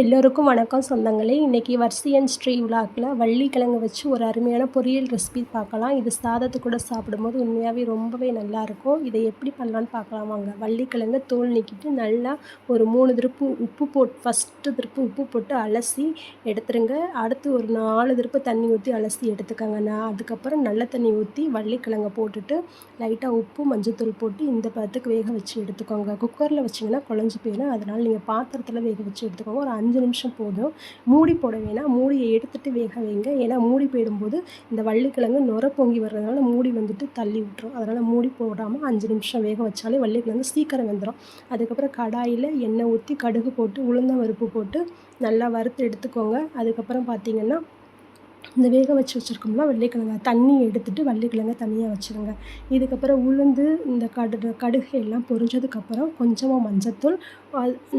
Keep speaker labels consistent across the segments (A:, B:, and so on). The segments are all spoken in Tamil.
A: எல்லோருக்கும் வணக்கம் சொந்தங்களே. இன்றைக்கி வர்சியன் ஸ்ட்ரீ விழாக்கில் வள்ளிக்கிழங்கு வச்சு ஒரு அருமையான பொரியல் ரெசிபி பார்க்கலாம். இது சாதத்து கூட சாப்பிடும்போது உண்மையாகவே ரொம்பவே நல்லாயிருக்கும் இதை எப்படி பண்ணலான்னு பார்க்கலாம் வாங்க. வள்ளிக்கிழங்கு தோல் நீக்கிட்டு நல்லா ஒரு மூணு திருப்பு உப்பு போட்டு ஃபஸ்ட்டு திருப்பு உப்பு போட்டு அலசி எடுத்துருங்க. அடுத்து ஒரு நாலு திருப்பு தண்ணி ஊற்றி அலசி எடுத்துக்கோங்க. நான் அதுக்கப்புறம் நல்ல தண்ணி ஊற்றி வள்ளிக்கிழங்கை போட்டுட்டு லைட்டாக உப்பு மஞ்சத்தூள் போட்டு இந்த பதத்துக்கு வேக வச்சு எடுத்துக்கோங்க. குக்கரில் வச்சிங்கன்னா குழஞ்சி போயிடும் அதனால் நீங்கள் பாத்திரத்தில் வேக வச்சு எடுத்துக்கோங்க. ஒரு அஞ்சு நிமிஷம் போதும். மூடி போட வேணாம். மூடியை எடுத்துகிட்டு வேக வைங்க. ஏன்னா மூடி போயிடும்போது இந்த வள்ளிக்கிழங்கு நுர பொங்கி வர்றதுனால மூடி வந்துட்டு தள்ளி விட்டுரும். அதனால் மூடி போடாமல் அஞ்சு நிமிஷம் வேக வச்சாலே வள்ளிக்கிழங்கு சீக்கிரம் வெந்துடும் அதுக்கப்புறம் கடாயில் எண்ணெய் ஊற்றி கடுகு போட்டு உளுந்த பருப்பு போட்டு நல்லா வறுத்து எடுத்துக்கோங்க. அதுக்கப்புறம் பார்த்திங்கன்னா இந்த வேக வச்சு வச்சுருக்கோம்னா வெள்ளைக்கிழங்க தண்ணி எடுத்துகிட்டு வள்ளிக்கிழங்க தனியாக வச்சுருங்க. இதுக்கப்புறம் உளுந்து இந்த கடு கடுகு எல்லாம் பொரிஞ்சதுக்கப்புறம் கொஞ்சமாக மஞ்சத்தூள்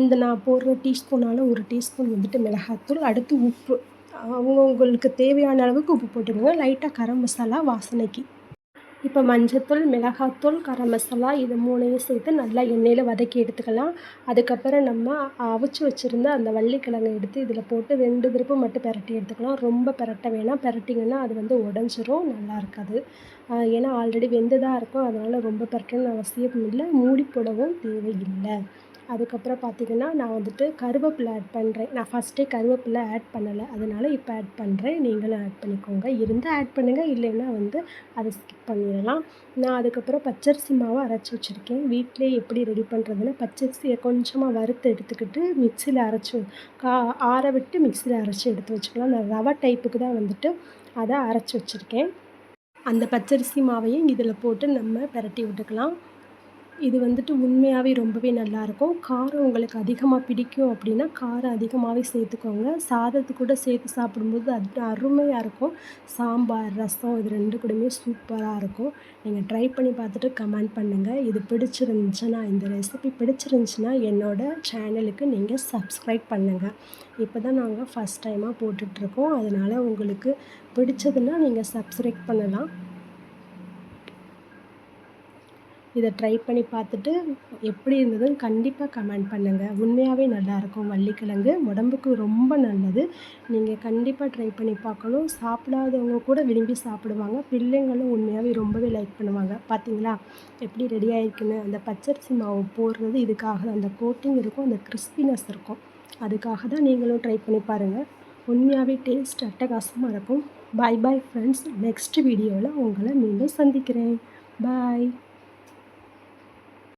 A: இந்த நான் போடுற டீஸ்பூனால் ஒரு டீஸ்பூன் வந்துட்டு மிளகாத்தூள் அடுத்து உப்பு. அவங்கவுங்களுக்கு தேவையான அளவுக்கு உப்பு போட்டுக்கோங்க. லைட்டாக கரம் மசாலா வாசனைக்கு. இப்போ மஞ்சத்தூள் மிளகாத்தூள் கரம் மசாலா இது மூணையும் சேர்த்து நல்லா எண்ணெயில் வதக்கி எடுத்துக்கலாம். அதுக்கப்புறம் நம்ம அவிச்சு வச்சுருந்த அந்த வள்ளிக்கிழங்கை எடுத்து இதில் போட்டு ரெண்டு திருப்பு மட்டும் பெரட்டி எடுத்துக்கலாம். ரொம்ப பெரட்ட வேணாம். பெரட்டிங்கன்னா அது வந்து உடஞ்சிரும். நல்லா இருக்காது. ஏன்னா ஆல்ரெடி வெந்து தான் இருக்கும். அதனால் ரொம்ப பெரட்டணும்னு அவசியம் இல்லை. மூடி போடவும் தேவையில்லை. அதுக்கப்புறம் பார்த்திங்கன்னா நான் வந்துட்டு கருவேப்பிலை ஆட் பண்ணுறேன் நான் ஃபஸ்ட்டே கருவேப்பிலை ஆட் பண்ணலை. அதனால் இப்போ ஆட் பண்ணுறேன் நீங்களும் ஆட் பண்ணிக்கோங்க. இருந்தால் ஆட் பண்ணுங்கள் இல்லைன்னா வந்து அதை ஸ்கிப் பண்ணிடலாம். நான் அதுக்கப்புறம் பச்சரிசி மாவை அரைச்சி வச்சுருக்கேன். வீட்டிலே எப்படி ரெடி பண்ணுறதுன்னா பச்சரிசியை கொஞ்சமாக வறுத்து எடுத்துக்கிட்டு மிக்சியில் அரைச்சி கா ஆற விட்டு மிக்சியில் அரைச்சி எடுத்து வச்சுக்கலாம். நான் ரவை டைப்புக்கு தான் வந்துட்டு அதை அரைச்சி வச்சுருக்கேன். அந்த பச்சரிசி மாவையும் இதில் போட்டு நம்ம பிரட்டி விட்டுக்கலாம். இது வந்துட்டு உண்மையாகவே ரொம்பவே நல்லாயிருக்கும். காரம் உங்களுக்கு அதிகமாக பிடிக்கும் அப்படின்னா காரம் அதிகமாகவே சேர்த்துக்கோங்க. சாதத்து கூட சேர்த்து சாப்பிடும்போது அது அருமையாக இருக்கும். சாம்பார் ரசம் இது ரெண்டு கூடயுமே சூப்பராக இருக்கும். நீங்கள் ட்ரை பண்ணி பார்த்துட்டு கமெண்ட் பண்ணுங்கள் இது பிடிச்சிருந்துச்சுன்னா இந்த ரெசிபி பிடிச்சிருந்துச்சுன்னா என்னோடய சேனலுக்கு நீங்கள் சப்ஸ்கிரைப் பண்ணுங்கள் இப்போ தான் நாங்கள் ஃபஸ்ட் டைமாக போட்டுட்ருக்கோம். அதனால் உங்களுக்கு பிடிச்சதுன்னா நீங்கள் சப்ஸ்கிரைப் பண்ணலாம். இதை ட்ரை பண்ணி பார்த்துட்டு எப்படி இருந்ததுன்னு கண்டிப்பாக கமெண்ட் பண்ணுங்கள் உண்மையாகவே நல்லாயிருக்கும் வள்ளிக்கிழங்கு உடம்புக்கு ரொம்ப நல்லது. நீங்கள் கண்டிப்பாக ட்ரை பண்ணி பார்க்கணும். சாப்பிடாதவங்க கூட விரும்பி சாப்பிடுவாங்க. பிள்ளைங்களும் உண்மையாகவே ரொம்பவே லைக் பண்ணுவாங்க. பார்த்தீங்களா எப்படி ரெடி ஆகிருக்குன்னு அந்த பச்சரிசி மாவு போடுறது இதுக்காக தான். அந்த கோட்டிங் இருக்கும். அந்த கிறிஸ்பினஸ் இருக்கும். அதுக்காக தான் நீங்களும் ட்ரை பண்ணி பாருங்கள் உண்மையாகவே டேஸ்ட் அட்டகாசமாக இருக்கும். பாய் பாய் ஃப்ரெண்ட்ஸ் நெக்ஸ்ட் வீடியோவில் உங்களை மீண்டும் சந்திக்கிறேன். பாய்